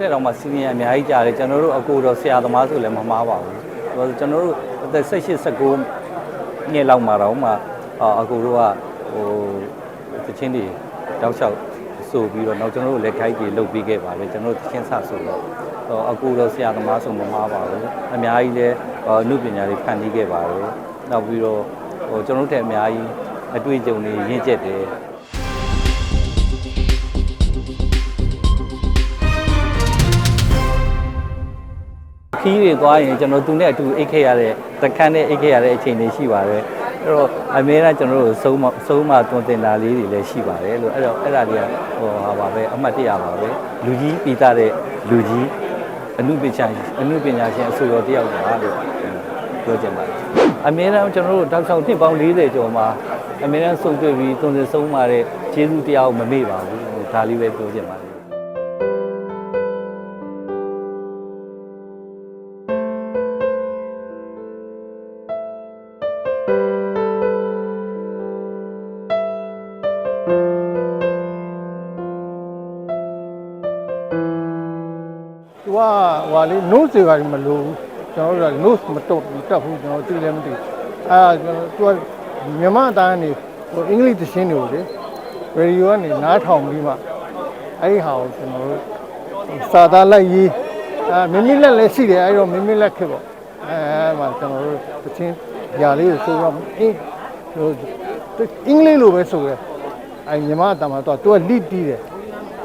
ထက်တော့မှစီနီယာအများကြီးကြားတယ်ကျွန်တော်တို့အကိုတော့ဆရာသမားဆိုလည်းမမှားပါဘူးဟိုကျွန်တော်တို့အသက်18 19နှစ်လောက်မှာတော့မှအာအကိုတို့ကဟိုတချင်းတွေတောက်လျှောက်ဆိုပြီးတော့နောက်ကျွန်တော်တို့လည်းခိုက်ကြီးလုပ်ပြီးခဲ့ပါလေကျွန်တော်တို့တချင်းဆဆိုတော့ဟိုအကိုတော့ဆရာသမားဆိုမမှားပါဘူးအများကြီးလည်းအနုပညာတွေဖန်တီးခဲ့ပါတယ်နောက်ပြီးတော့ဟိုကျွန်တော်တို့တက်အများကြီးအတွေ့အကြုံတွေရင့်ကျက်တယ် ခီးတွေသွားရင်ကျွန်တော်သူနဲ့အတူအိတ်ခဲ့ရတဲ့တခန်းနဲ့အိတ်ခဲ့ရတဲ့အချိန်တွေရှိပါတယ်အဲ့တော့အများအားကျွန်တော်တို့ဆုံးမဆုံးမတွင်တင်တာလေးတွေလည်းရှိပါတယ်လို့အဲ့တော့အဲ့ဒါတွေကဟိုဟာပါပဲအမှတ်တရပါပဲလူကြီးပြီးသားတဲ့လူကြီးအမှုပညာရှင်အမှုပညာရှင်အဆိုတော်တယောက်ပါလို့ပြောချင်ပါတယ်အများအားကျွန်တော်တို့တောက်ချောင်းနှစ်ပေါင်း40ကျော်မှာအများအားဆုံးတွေ့ပြီးတွင်တင်ဆုံးမတဲ့ကျေးဇူးတရားကိုမမေ့ပါဘူးဟိုဒါလေးပဲပြောချင်ပါတယ် သူကဟိုလေ nose တွေကမလို့ဘူးကျွန်တော်တို့က nose မတော့မတက်ဘူးကျွန်တော်သိလည်းမသိအဲကျွန်တော်သူကမြန်မာအတိုင်းနေဟိုအင်္ဂလိပ်သင်းတွေကိုလေရေဒီယိုကနေနားထောင်ပြီးမှအဲ့ဒီဟာကိုကျွန်တော်တို့စာသားလိုက်ရေးအဲမင်းမင်းလက်လည်းရှိတယ်အဲ့တော့မင်းမင်းလက်ခက်ပေါ့အဲအဲမှာကျွန်တော်တို့သင်းຢာလေးကိုဆိုတော့အင်းဟိုအင်္ဂလိပ်လိုပဲဆိုရဲ အဲမြန်မာအတမ်းမှာတော့သူက lead ပြီးတယ်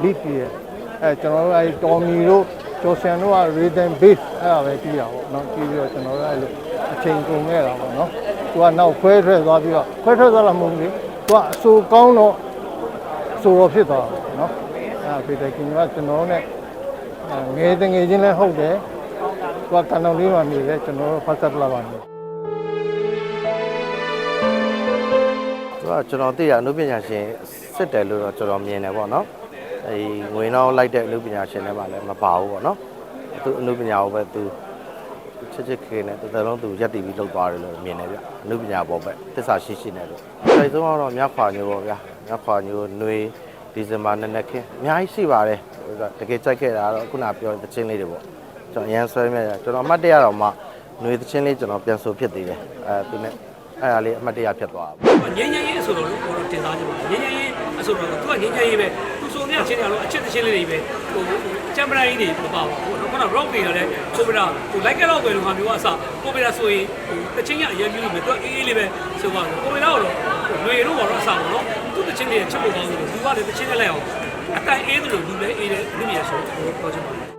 lead ပြီးတယ်အဲကျွန်တော်တို့အဲတော်မီတို့ကျော်ဆန်တို့က rhythm bass အဲ့ဒါပဲပြီးတာပေါ့နော်ပြီးပြီးတော့ကျွန်တော်တို့အဲ့လိုအချိန်ကုန်ခဲ့တာပေါ့နော်သူကနောက်ခွဲထွက်သွားပြီးတော့ခွဲထွက်သွားတာမဟုတ်ဘူးလေသူကအဆိုကောင်းတော့အဆိုတော့ဖြစ်သွားတာပေါ့နော်အဲ့ဒါပေတဲ့ခင်ဗျာကျွန်တော်တို့ ਨੇ ငယ်တငယ်ချင်းလည်းဟုတ်တယ်သူကကန်တော်လေးမှာနေတယ်ကျွန်တော်တို့ဖတ်သက်လာပါနေ သူကကျွန်တော်သိရအနုပညာရှင်စစ်တယ်လို့တော့ကျွန်တော်မြင်တယ်ပေါ့နော်အဲငွေနောက်လိုက်တဲ့အနုပညာရှင်တွေမှလည်းမပါဘူးပေါ့နော်သူအနုပညာကိုပဲသူချစ်ချစ်ခင်နဲ့တစ်သက်လုံးသူရက်တည်ပြီးလုပ်သွားတယ်လို့မြင်တယ်ဗျအနုပညာပေါ်ပဲတစ္ဆာရှိရှိနဲ့လို့အဲဒီဆုံးတော့မြခွာညိုပေါ့ဗျာမြခွာညိုနှွေဒီဇင်ဘာနဲ့နဲ့ခင်းအများကြီးရှိပါတယ်တကယ်ကြိုက်ခဲ့တာတော့ခုနပြောတဲ့ချင်းလေးတွေပေါ့ကျွန်တော်အရန်ဆွဲမြဲကျွန်တော်အမှတ်တရတော့မှနှွေသချင်းလေးကျွန်တော်ပြန်ဆိုဖြစ်သေးတယ်အဲသူနဲ့ အဲ့ဒါလေးအမှတ်တရဖြစ်သွားတာပေါ့ငင်းငင်းရေးအဆိုတော့လို့တော့တင်စားကြပါငင်းငင်းရေးအဆိုတော့သူကငင်းငင်းရေးပဲသူဆိုနေချင်းရလို့အချက်တစ်ချင်းလေးတွေပဲဟိုချမ်ပရိုင်းတွေမပါဘူးဟိုကတော့ rock တွေကလည်းကိုပရာဟို like တော့ပဲလို့ဟာမျိုးအစကိုပရာဆိုရင်ဟိုတစ်ချင်းရအရင်မျိုးပဲသူကအေးအေးလေးပဲဆိုပါတော့ကိုပရာကတော့လွေတော့တော့အစပါတော့သူတစ်ချင်းတွေချက်ဖို့ကောင်းတယ်သူကလည်းတစ်ချင်းနဲ့လိုက်အောင်အတိုင်အေးတယ်လို့လူလည်းအေးတယ်လူမြင်ဆိုတော့ပြောချင်ပါတယ်